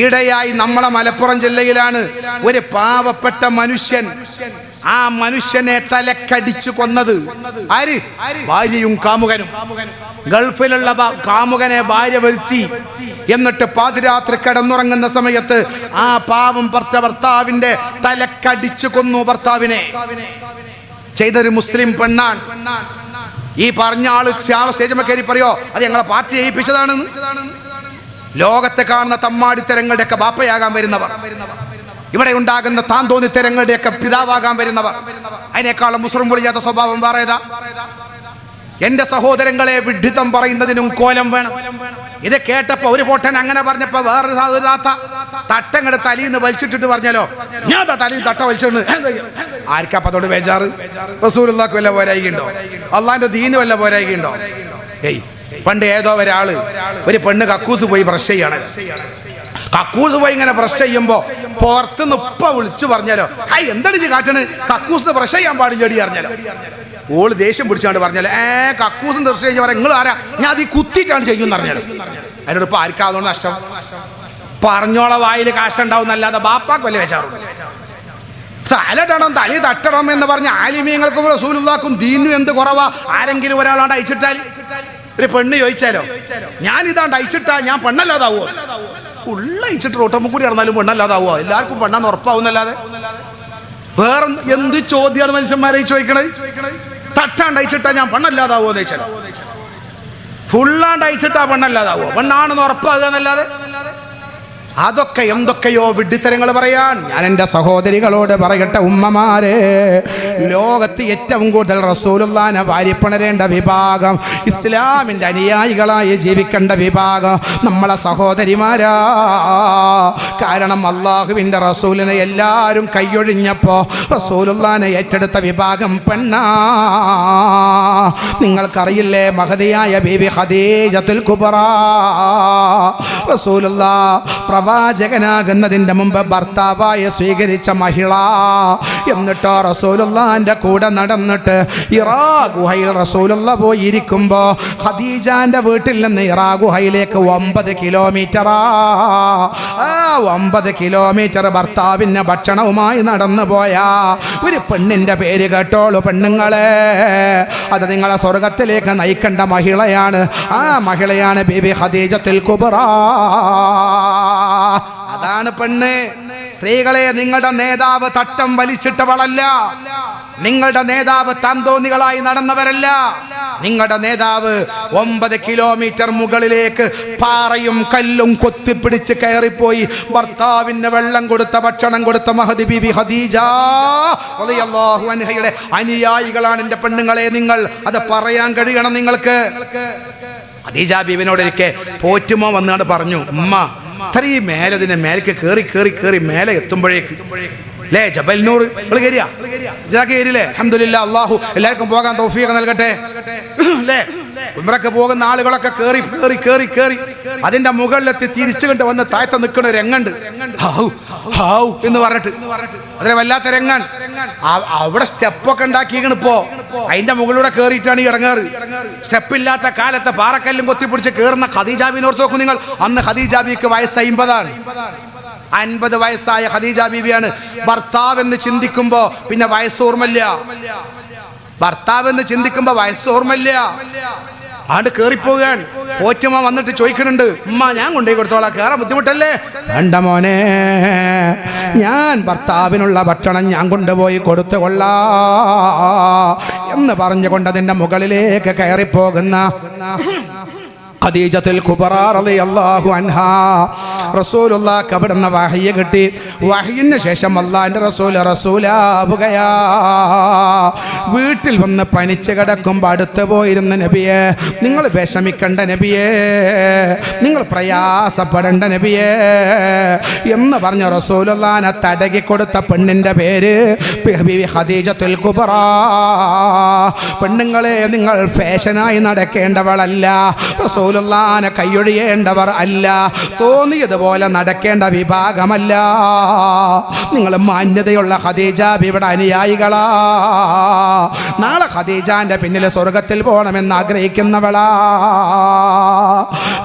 ഈടെയായി നമ്മളെ മലപ്പുറം ജില്ലയിലാണ് ഒരു പാവപ്പെട്ട മനുഷ്യൻ. ആ മനുഷ്യനെ തലക്കടിച്ചു കൊന്നത്. ആര്? ഭാര്യയും കാമുകനും. ഗൾഫിലുള്ള കാമുകനെ ഭാര്യ വരുത്തി. എന്നിട്ട് പാതിരാത്രി കിടന്നുറങ്ങുന്ന സമയത്ത് ആ പാവം ഭർത്ത ഭർത്താവിന്റെ തലക്കടിച്ചു കൊന്നു ഭർത്താവിനെ. ചെയ്തൊരു മുസ്ലിം പെണ്ണാണ്. ഈ പറഞ്ഞ ആൾ സ്റ്റേജ് കയറി പറയോ അത് ഞങ്ങളെ പാർട്ടി ചെയ്യിപ്പിച്ചതാണെന്ന് ലോകത്തെ കാണുന്ന തമ്മാടിത്തരങ്ങളുടെയൊക്കെ ബാപ്പയാകാൻ വരുന്നവർ. ഇവിടെ ഉണ്ടാകുന്ന താൻ തോന്നിത്തരങ്ങളുടെയൊക്കെ പിതാവാകാൻ വരുന്നവർ. അതിനേക്കാളും മുസ്ലിം പൊളിയാത്ത സ്വഭാവം വേറെ ഏതാ എന്റെ സഹോദരങ്ങളെ വിഡ്ഢിത്തം പറയുന്നതിനും കോലം വേണം. ഇത് കേട്ടപ്പോ ഒരു പൊട്ടൻ അങ്ങനെ പറഞ്ഞപ്പോ വേറൊരു സാധുതാത്ത തട്ടങ്ങടെ തലിന്ന് വലിച്ചിട്ടിട്ട് പറഞ്ഞാലോ ഞാൻ തലയിൽ തട്ട വലിച്ചിട്ട് ആർക്കപ്പത്തോട് ബേജാറ്? റസൂലുള്ളാക്ക് വല്ല പോരായികയുണ്ടോ അള്ളാന്റെ ദീന് വല്ല പോരായികയുണ്ടോ ഏയ് പണ്ട് ഏതോ ഒരാൾ ഒരു പെണ്ണ് കക്കൂസ് പോയി ബ്രഷ് ചെയ്യണം. കക്കൂസ് പോയി ഇങ്ങനെ ബ്രഷ് ചെയ്യുമ്പോ പുറത്തുനിന്ന് ഉപ്പ വിളിച്ചു പറഞ്ഞാലോ എന്താണ് ഇത് കാട്ടണ്? കക്കൂസ് ബ്രഷ് ചെയ്യാൻ പാടില്ലടി? അറിഞ്ഞാലോ ഓൾ ദേഷ്യം പിടിച്ചാണ്ട് പറഞ്ഞാലോ ഏ കക്കൂസും ബ്രഷ് കഴിഞ്ഞ പറയാം നിങ്ങൾ ആരാ? ഞാൻ അത് കുത്തിയിട്ടാണ് ചെയ്യുമെന്ന് അറിഞ്ഞാലോ അതിനോട് ഇപ്പൊ ആർക്കാ നഷ്ടം? പറഞ്ഞോള വായിൽ കാഷ്ടം ഉണ്ടാവും എന്നല്ലാതെ ബാപ്പാക്ക് വല്ല വെച്ചാറുണ്ട് തലടണം തലി തട്ടണം എന്ന് പറഞ്ഞ ആലിമീങ്ങൾക്കും റസൂലുള്ളാക്കും ദീനു എന്ത് കുറവാ? ആരെങ്കിലും ഒരാളാണ്ട് അയച്ചിട്ടാൽ ഒരു പെണ്ണ് ചോദിച്ചാലോ ഞാൻ ഇതാണ്ട് അയച്ചിട്ടാ ഞാൻ പെണ്ണല്ലാതാവോ ഫുള്ള് അയച്ചിട്ട് റോട്ടമ്മ കൂടി നടന്നാലും പെണ്ണല്ലാതാവോ എല്ലാവർക്കും പെണ്ണാന്ന് ഉറപ്പാവുന്നല്ലാതെ? വേറെ എന്ത് ചോദ്യമാണ് മനുഷ്യന്മാരെ ചോദിക്കണേ തട്ടാണ്ട് അയച്ചിട്ടാ ഞാൻ പെണ്ണല്ലാതാവോ എന്ന് ഫുള്ളാണ്ട് അയച്ചിട്ടാ പെണ്ണല്ലാതാവോ പെണ്ണാണെന്ന് ഉറപ്പാകുക എന്നല്ലാതെ? അതൊക്കെ എന്തൊക്കെയോ വിഡ്ഢിത്തരങ്ങൾ പറയാൻ. ഞാൻ എന്റെ സഹോദരികളോട് പറയട്ടെ ഉമ്മമാരെ. ലോകത്ത് ഏറ്റവും കൂടുതൽ റസൂലുള്ളാനെ വാരിപ്പണരേണ്ട വിഭാഗം ഇസ്ലാമിന്റെ അനുയായികളായി ജീവിക്കേണ്ട വിഭാഗം നമ്മളെ സഹോദരിമാരാ. കാരണം അള്ളാഹുവിന്റെ റസൂലിനെ എല്ലാവരും കൈയൊഴിഞ്ഞപ്പോൾ റസൂലുള്ളാനെ ഏറ്റെടുത്ത വിഭാഗം പെണ്ണാ. നിങ്ങൾക്കറിയില്ലേ മഹതിയായ ബീബി ഹദീജത്തുൽ കുബറ. റസൂലുള്ള പ്രവാചകനാകുന്നതിന്റെ മുമ്പ് ഭർത്താവായ സ്വീകരിച്ച മഹിള. എന്നിട്ടോ റസൂലുള്ളാന്റെ കൂടെ നടന്നിട്ട് ഇറാ ഗുഹയിൽ റസൂലുള്ള പോയി ഇരിക്കുമ്പോൾ വീട്ടിൽ നിന്ന് ഇറാ ഗുഹയിലേക്ക് ഒമ്പത് കിലോമീറ്ററാ. ആ ഒമ്പത് കിലോമീറ്റർ ഭർത്താവിന് ഭക്ഷണവുമായി നടന്നു പോയാ. ഒരു പെണ്ണിന്റെ പേര് കേട്ടോളൂ പെണ്ണുങ്ങളെ. അത് നിങ്ങളെ സ്വർഗത്തിലേക്ക് നയിക്കേണ്ട മഹിളയാണ്. ആ മഹിളയാണ് ബിബി ഖദീജത്തിൽ കുബറ അതാണ് പെണ്ണ്. സ്ത്രീകളെ നിങ്ങളുടെ നേതാവ് തട്ടം വലിച്ചിട്ടവളല്ല. നിങ്ങളുടെ നേതാവ് താന്തോന്നികളായി നടന്നവരല്ല. നിങ്ങളുടെ നേതാവ് ഒമ്പത് കിലോമീറ്റർ മുകളിലേക്ക് പാറയും കല്ലും കൊത്തിപ്പിടിച്ച് കയറിപ്പോയി. ഭർത്താവിന് വെള്ളം കൊടുത്ത ഭക്ഷണം കൊടുത്ത മഹദി ബിബി അൻഹയുടെ അനുയായികളാണ് എന്റെ പെണ്ണുങ്ങളെ നിങ്ങൾ. അത് പറയാൻ കഴിയണം നിങ്ങൾക്ക്. ഖദീജ ബീവിനോട് ഒരിക്കൽ പോറ്റുമോ? വന്നാണ് പറഞ്ഞു. ഉമ്മ ഇത്രയും മേലെ ഇതിന്റെ മേലേക്ക് കേറി കേറി കേറി മേലെ എത്തുമ്പോഴേക്ക്. ലേ ജബൽ നൂർ അഹമ്മദില്ല അള്ളാഹു എല്ലാവർക്കും പോകാൻ തൗഫീഖ് നൽകട്ടെ. ലേ ഉമ്രക്ക് പോകുന്ന ആളുകളൊക്കെ കേറി കേറി കേറി കേറി. അതിന്റെ മുകളിലെത്തി തിരിച്ചു കണ്ട് വന്ന് താഴ്ത്ത നിൽക്കുന്ന രംഗണ്ട്. ഹൗ ഹൗ എന്ന് പറഞ്ഞിട്ട്. അതിനെ വല്ലാത്ത രംഗാണ്. ആ- അവിടെ സ്റ്റെപ്പൊക്കെ ഉണ്ടാക്കിയിരിക്കണ് ഇപ്പോ. അതിന്റെ മുകളിലൂടെ കേറിയിട്ടാണ് ഈ ഇടങ്ങാറ്. സ്റ്റെപ്പ് ഇല്ലാത്ത കാലത്തെ പാറക്കല്ലും കൊത്തിപ്പിടിച്ച് കയറുന്ന ഖദീജാബിനോർത്ത് നോക്കും നിങ്ങൾ. അന്ന് ഖദീജാബിക്ക് വയസ്സ് അമ്പതാണ് അൻപത് വയസ്സായ ഖദീജ ബീവിയാണ്. ഭർത്താവ് എന്ന് ചിന്തിക്കുമ്പോ പിന്നെ വയസ്സോർമ്മല്ല ഭർത്താവ് എന്ന് ചിന്തിക്കുമ്പോ വയസ്സോർമ്മല്ല ആണ്ട് കേറിപ്പോകാൻ. പോറ്റുമ്മ വന്നിട്ട് ചോദിക്കുന്നുണ്ട് ഉമ്മ ഞാൻ കൊണ്ടുപോയി കൊടുത്തോളാം കേറാൻ ബുദ്ധിമുട്ടല്ലേ? വേണ്ട മോനെ ഞാൻ ഭർത്താവിനുള്ള ഭക്ഷണം ഞാൻ കൊണ്ടുപോയി കൊടുത്തു കൊള്ളാ എന്ന് പറഞ്ഞുകൊണ്ട് അതിന്റെ മുകളിലേക്ക് കയറിപ്പോകുന്ന ഖദീജത്തുൽ കുബറ റളിയല്ലാഹു അൻഹാ. റസൂലുള്ളാഹ്ക്ക് അവിടുന്ന് വഹയ്യ കിട്ടി. വഹയ്യന് ശേഷം അള്ളാഹിന്റെ റസൂൽ റസൂലാവുകയാ. വീട്ടിൽ വന്ന് പനിച്ചു കിടക്കുമ്പോൾ അടുത്ത് പോയിരുന്ന നബിയെ നിങ്ങൾ വിഷമിക്കണ്ട നബിയെ നിങ്ങൾ പ്രയാസപ്പെടേണ്ട നബിയെ എന്ന് പറഞ്ഞ റസൂലുള്ളാനെ തടകി കൊടുത്ത പെണ്ണിന്റെ പേര് ഖദീജത്തുൽ കുബറ പെണ്ണുങ്ങളെ നിങ്ങൾ ഫാഷനായി നടക്കേണ്ടവളല്ല. റസൂലുള്ളാനെ കൈയൊഴിയേണ്ടവർ അല്ല. തോന്നിയതുപോലെ നടക്കേണ്ട വിഭാഗമല്ല. നിങ്ങൾ മാന്യതയുള്ള ഖദീജ ഇവിടെ അനുയായികളാ. നാളെ ഖദീജാന്റെ പിന്നിൽ സ്വർഗത്തിൽ പോകണമെന്ന് ആഗ്രഹിക്കുന്നവളാ.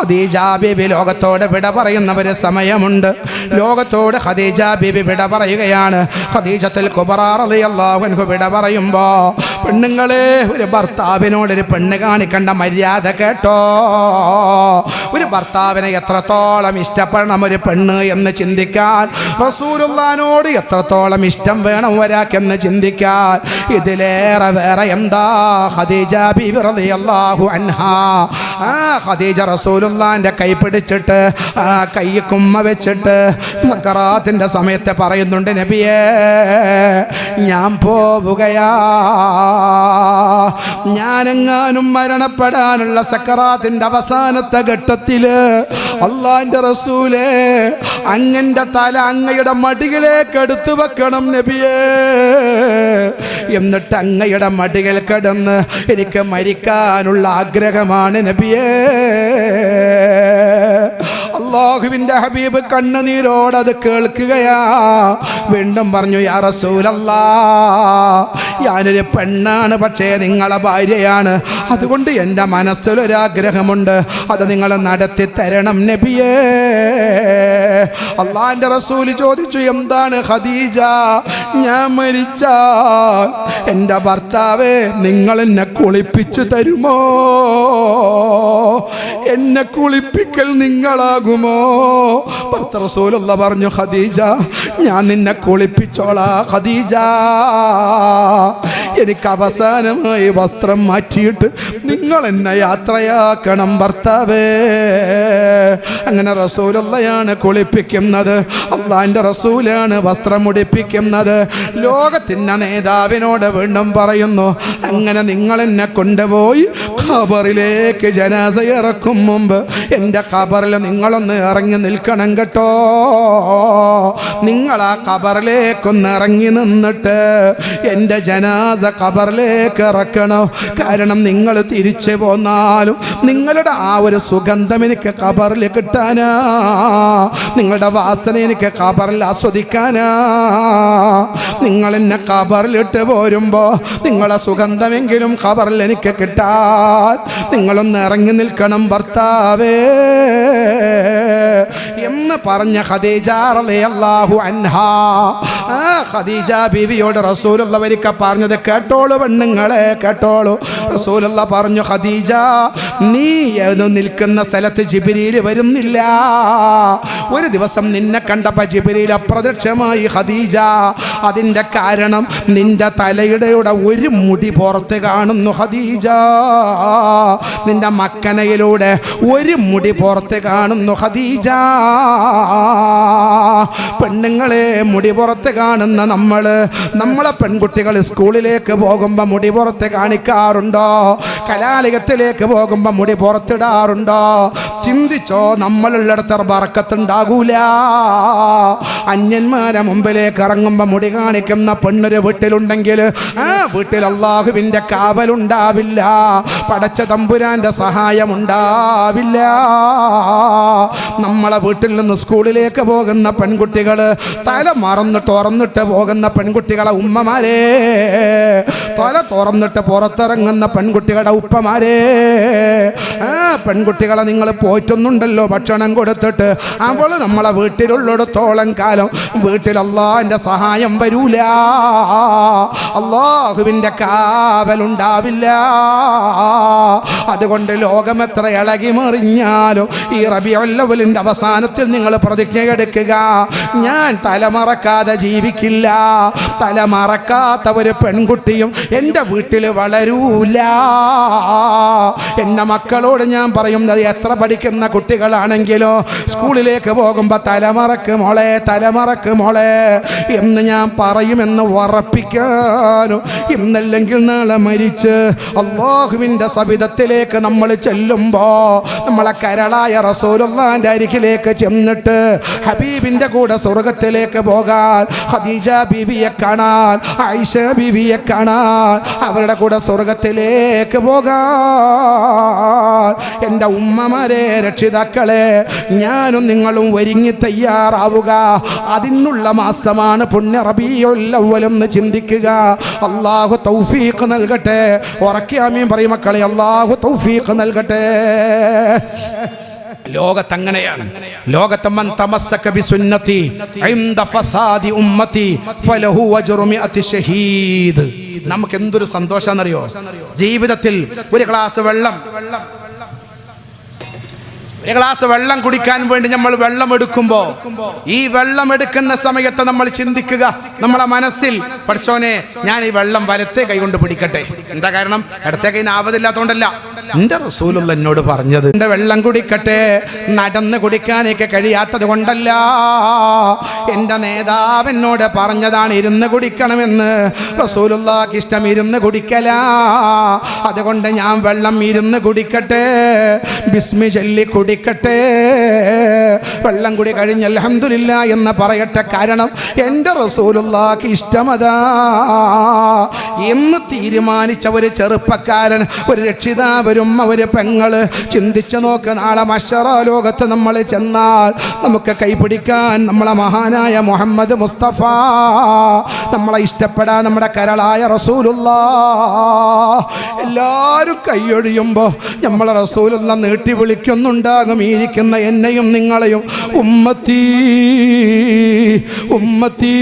ഖദീജ ബീബി ലോകത്തോട് വിട പറയുന്ന ഒരു സമയമുണ്ട്. ലോകത്തോട് ഖദീജ ബീബി വിട പറയുകയാണ്. ഖദീജത്തിൽ കുബറാറിയല്ലാഹു വിട പറയുമ്പോ പെണ്ണുങ്ങളെ ഒരു ഭർത്താവിനോട് ഒരു പെണ്ണ് കാണിക്കേണ്ട മര്യാദ കേട്ടോ. ഒരു ഭർത്താവിനെ എത്രത്തോളം ഇഷ്ടപ്പെടണം ഒരു പെണ്ണ് എന്ന് ചിന്തിക്കാൻ റസൂലുള്ളാനോട് എത്രത്തോളം ഇഷ്ടം വേണം ഒരാൾക്കെന്ന് ചിന്തിക്കാൻ. ഇതിലേറെ വേറെ എന്താ? ഹദീജ ബിബി റളിയല്ലാഹു അൻഹാ. ആ ഖദീജ റസൂലുള്ളാന്റെ കൈ പിടിച്ചിട്ട് ആ കൈ കുമ്മ വെച്ചിട്ട് സക്കറാത്തിന്റെ സമയത്ത് പറയുന്നുണ്ട് നബിയേ ഞാൻ പോവുകയാ. ഞാനെങ്ങാനും മരണപ്പെടാനുള്ള സക്കറാത്തിന്റെ അവസാനത്തെ ഘട്ടത്തിൽ അള്ളാന്റെ റസൂലേ അങ്ങന്റെ തല അങ്ങയുടെ മടിയിലേക്ക് എടുത്തു വെക്കണം നബിയേ. എന്നിട്ട് അങ്ങയുടെ മടികൾ കിടന്ന് എനിക്ക് മരിക്കാനുള്ള ആഗ്രഹമാണ് നബിയേ. ஆய അള്ളാഹുവിന്റെ ഹബീബ് കണ്ണുനീരോട് അത് കേൾക്കുകയാ. വീണ്ടും പറഞ്ഞു യാ റസൂലല്ലാ ഞാനൊരു പെണ്ണാണ് പക്ഷേ നിങ്ങളെ ഭാര്യയാണ്. അതുകൊണ്ട് എന്റെ മനസ്സിലൊരാഗ്രഹമുണ്ട്. അത് നിങ്ങൾ നടത്തി തരണം നബിയേ. അള്ളാന്റെ റസൂൽ ചോദിച്ചു എന്താണ് ഖദീജ? ഞാൻ മരിച്ചാൽ എന്റെ ഭർത്താവേ നിങ്ങൾ എന്നെ കുളിപ്പിച്ചു തരുമോ? എന്നെ കുളിപ്പിക്കൽ നിങ്ങളാകുമോ ഭർത്ത റസൂലുള്ള പറഞ്ഞു ഖദീജ ഞാൻ നിന്നെ കുളിപ്പിച്ചോളാ ഖദീജ. എനിക്ക് അവസാനമായി വസ്ത്രം മാറ്റിയിട്ട് നിങ്ങൾ എന്നെ യാത്രയാക്കണം ഭർത്താവേ. അങ്ങനെ റസൂലുള്ളയാണ് കുളിപ്പിക്കുന്നത്. അള്ളാന്റെ റസൂലാണ് വസ്ത്രം ഉടിപ്പിക്കുന്നത്. ലോകത്തിന്റെ നേതാവിനോട് വീണ്ടും പറയുന്നു അങ്ങനെ നിങ്ങൾ എന്നെ കൊണ്ടുപോയി ഖബറിലേക്ക് ജനാസ ഇറക്കും മുമ്പ് എന്റെ ഖബറിൽ നിങ്ങളൊന്ന് ഇറങ്ങി നിൽക്കണം കേട്ടോ. നിങ്ങൾ ആ ഖബറിലേക്കൊന്ന് ഇറങ്ങി നിന്നിട്ട് എന്റെ ജനാസ ഖബറിലേക്ക് ഇറക്കണം? കാരണം നിങ്ങൾ തിരിച്ചു പോന്നാലും നിങ്ങളുടെ ആ ഒരു സുഗന്ധം എനിക്ക് ഖബറിൽ കിട്ടാനാ. നിങ്ങളുടെ വാസന എനിക്ക് ഖബറിൽ ആസ്വദിക്കാനാ. നിങ്ങൾ എന്നെ ഖബറിലിട്ട് പോരുമ്പോൾ നിങ്ങളെ സുഗന്ധമെങ്കിലും ഖബറിൽ എനിക്ക് കിട്ടാൻ. നിങ്ങളൊന്ന് ഇറങ്ങി നിൽക്കണം ഭർത്താവേ. എന്ന് പറഞ്ഞ ഖദീജ റളിയല്ലാഹു അൻഹാ. ആ ഖദീജ ബീവിയോട് റസൂലുള്ളവരിക്ക പറഞ്ഞത് കേട്ടോളൂ പെണ്ണുങ്ങളെ കേട്ടോളൂ. റസൂലുള്ള പറഞ്ഞു ഖദീജ നീ ഏത് നിൽക്കുന്ന സ്ഥലത്ത് ജിബിരിയിൽ വരുന്നില്ല. ഒരു ദിവസം നിന്നെ കണ്ടപ്പോ ജിബിരിയിൽ അപ്രത്യക്ഷമായി ഖദീജ അതിന്റെ കാരണം നിന്റെ തലയുടെ ഒരു മുടി പുറത്ത് കാണുന്നു ഖദീജ. നിന്റെ മക്കനയിലൂടെ ഒരു മുടി പുറത്ത് കാണുന്നു ഖദീജ. പെണ്ണുങ്ങളെ മുടി പുറത്ത് കാണുന്ന നമ്മൾ നമ്മളെ പെൺകുട്ടികൾ സ്കൂളിലേക്ക് പോകുമ്പോൾ മുടി പുറത്ത് കാണിക്കാറുണ്ടോ? കലാലയത്തിലേക്ക് പോകുമ്പോൾ മുടി പുറത്തിടാറുണ്ടോ? ചിന്തിച്ചോ നമ്മളുള്ളിടത്ത് വറക്കത്തുണ്ടാകൂല അന്യന്മാരെ മുമ്പിലേക്ക് ഇറങ്ങുമ്പോൾ മുടി കാണിക്കുന്ന പെണ്ണൊരു വീട്ടിലുണ്ടെങ്കിൽ ആ വീട്ടിൽ അള്ളാഹുവിന്റെ കാവലുണ്ടാവില്ല. പടച്ച തമ്പുരാന്റെ സഹായം ഉണ്ടാവില്ല നമ്മളെ വീട്ടിൽ നിന്ന് സ്കൂളിലേക്ക് പോകുന്ന പെൺകുട്ടികൾ തല മറന്ന് തുറന്നിട്ട് പോകുന്ന പെൺകുട്ടികളെ ഉമ്മമാരെ തല തുറന്നിട്ട് പുറത്തിറങ്ങുന്ന പെൺകുട്ടികളുടെ ഉപ്പമാരെ പെൺകുട്ടികളെ നിങ്ങൾ പോറ്റുന്നുണ്ടല്ലോ ഭക്ഷണം കൊടുത്തിട്ട്. അവൾ നമ്മളെ വീട്ടിലുള്ളിടത്തോളം കാലം വീട്ടിൽ അള്ളാഹിന്റെ സഹായം വരൂല. അള്ളാഹുവിന്റെ കാവലുണ്ടാവില്ല അതുകൊണ്ട് ലോകം എത്ര ഇളകി മറിഞ്ഞാലും ഈ റബിയുല്ലവലിന്റെ അവസാനത്തിൽ നിങ്ങൾ പ്രതിജ്ഞ എടുക്കുക. ഞാൻ തലമറക്കാതെ ജീവിക്കില്ല. തലമറക്കാത്ത ഒരു പെൺകുട്ടിയും എന്റെ വീട്ടിൽ വളരൂല. എന്റെ മക്കളോട് ഞാൻ പറയുന്നത് എത്ര പഠിക്കുന്ന കുട്ടികളാണെങ്കിലോ സ്കൂളിലേക്ക് പോകുമ്പോൾ തലമറക്ക് മോളെ തലമറക്ക് മോളെ. എന്ന് ഞാൻ പറയുമെന്ന് ഉറപ്പിക്കാനോ ഇന്നല്ലെങ്കിൽ നാളെ മരിച്ച് അള്ളാഹുവിന്റെ സവിധത്തിലേക്ക് നമ്മൾ ചെല്ലുമ്പോൾ നമ്മളെ കരളായ റസൂലുള്ളാന്റെ അരികിലേക്ക് ചെന്നിട്ട് ഹബീബിന്റെ കൂടെ സ്വർഗത്തിലേക്ക് പോകാൻ ഖദീജ ബീവിയെ കാണാൻ ആയിഷ ബീവിയെ കാണാൻ അവരുടെ കൂടെ സ്വർഗത്തിലേക്ക് പോകാൻ എന്റെ ഉമ്മമാരെ രക്ഷിതാക്കളെ ഞാനും നിങ്ങളും ഒരുങ്ങി തയ്യാറാവുക. അതിനുള്ള മാസമാണ് പുണ്യ റബിയുള്ളവലെന്ന് ചിന്തിക്കുക. അള്ളാഹു തൗഫീഖ് നൽകട്ടെ. ഉറക്കിയാമീൻ പറയും മക്കളെ അള്ളാഹു തൗഫീഖ് നൽകട്ടെ. ലോകത്തങ്ങനെയാണ്. ലോകത്ത് മൻ തമസ്സക ബിസുന്നതി ഇൻദ ഫസാദി ഉമ്മതി ഫലഹു അജ്റു മിഅത്തി ഷഹീദ് നമുക്ക് എന്തൊരു സന്തോഷാന്നറിയോ? ജീവിതത്തിൽ ഒരു ഗ്ലാസ് വെള്ളം ഒരു ഗ്ലാസ് വെള്ളം കുടിക്കാൻ വേണ്ടി നമ്മൾ വെള്ളം എടുക്കുമ്പോ ഈ വെള്ളം എടുക്കുന്ന സമയത്ത് നമ്മൾ ചിന്തിക്കുക നമ്മളെ മനസ്സിൽ പഠിച്ചോനെ ഞാൻ ഈ വെള്ളം വലത്തെ കൈകൊണ്ട് പിടിക്കട്ടെ. എന്താ കാരണം? ഇടത്തെ കൈ ആവതില്ലാത്തോണ്ടല്ല എന്റെ റസൂലുള്ള എന്നോട് പറഞ്ഞത് എന്റെ വെള്ളം കുടിക്കട്ടെ നടന്ന് കുടിക്കാനൊക്കെ കഴിയാത്തത് കൊണ്ടല്ല. എന്റെ നേതാവ് എന്നോട് പറഞ്ഞതാണ് ഇരുന്ന് കുടിക്കണമെന്ന്. റസൂലുള്ളാക്ക് ഇഷ്ടം ഇരുന്ന് കുടിക്കല. അതുകൊണ്ട് ഞാൻ വെള്ളം ഇരുന്ന് കുടിക്കട്ടെ ബിസ്മി ചൊല്ലി കുടിക്കട്ടെ. വെള്ളം കൂടി കഴിഞ്ഞ് അലഹമില്ല എന്ന് പറയട്ടെ കാരണം എന്റെ റസൂലുള്ളാക്ക് ഇഷ്ടമതാ. എന്ന് തീരുമാനിച്ച ഒരു ചെറുപ്പക്കാരൻ ഒരു രക്ഷിതാവരും ഒരു പെങ്ങൾ ചിന്തിച്ചു നോക്ക് നാളെ മഷറ ലോകത്ത് നമ്മൾ ചെന്നാൽ നമുക്ക് കൈപിടിക്കാൻ നമ്മളെ മഹാനായ മുഹമ്മദ് മുസ്തഫ നമ്മളെ ഇഷ്ടപ്പെടാൻ നമ്മുടെ കരളായ റസൂലുള്ള. എല്ലാവരും കൈയൊഴിയുമ്പോൾ നമ്മളെ റസൂലുള്ള നീട്ടി വിളിക്കുന്നുണ്ടാകും ഇരിക്കുന്ന എന്നെയും നിങ്ങളെയും. ഉമ്മത്തീ ഉമ്മത്തി.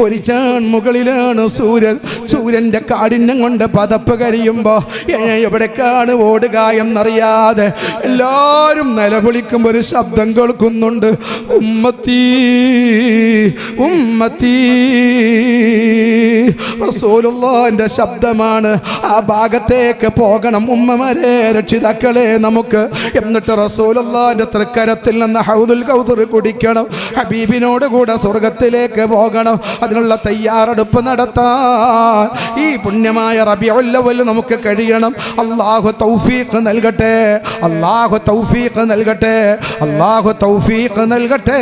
ഒരു ചാൺ മുകളിലാണ് സൂര്യൻ. സൂര്യന്റെ കാഠിന്യം കൊണ്ട് പതപ്പ് കരിയുമ്പോൾ എവിടേക്കാണ് ഓടുക എന്നറിയാതെ എല്ലാവരും നിലവിളിക്കുമ്പോൾ ഒരു ശബ്ദം കേൾക്കുന്നുണ്ട്. ഉമ്മത്തി ഉമ്മത്തി. റസൂലുള്ളാന്റെ ശബ്ദമാണ്. ആ ഭാഗത്തേക്ക് പോകണം ഉമ്മമാരെ രക്ഷിതാക്കളെ നമുക്ക്. എന്നിട്ട് റസൂലുള്ളാന്റെ തൃക്കരത്തിൽ നിന്ന് ഹൗദുൽ കൗസർ കുടിക്കണം. ഹബീബിനോട് കൂടെ സ്വർഗത്തിലേക്ക് പോകണം. അതിനുള്ള തയ്യാറെടുപ്പ് നടത്താൻ. ഈ പുണ്യമായ റബിയുല്ലവൽ നമുക്ക് കഴിയണം. അള്ളാഹു തൗഫീഖ് നൽകട്ടെ. അള്ളാഹു തൗഫീഖ് നൽകട്ടെ. അള്ളാഹു തൗഫീഖ് നൽകട്ടെ.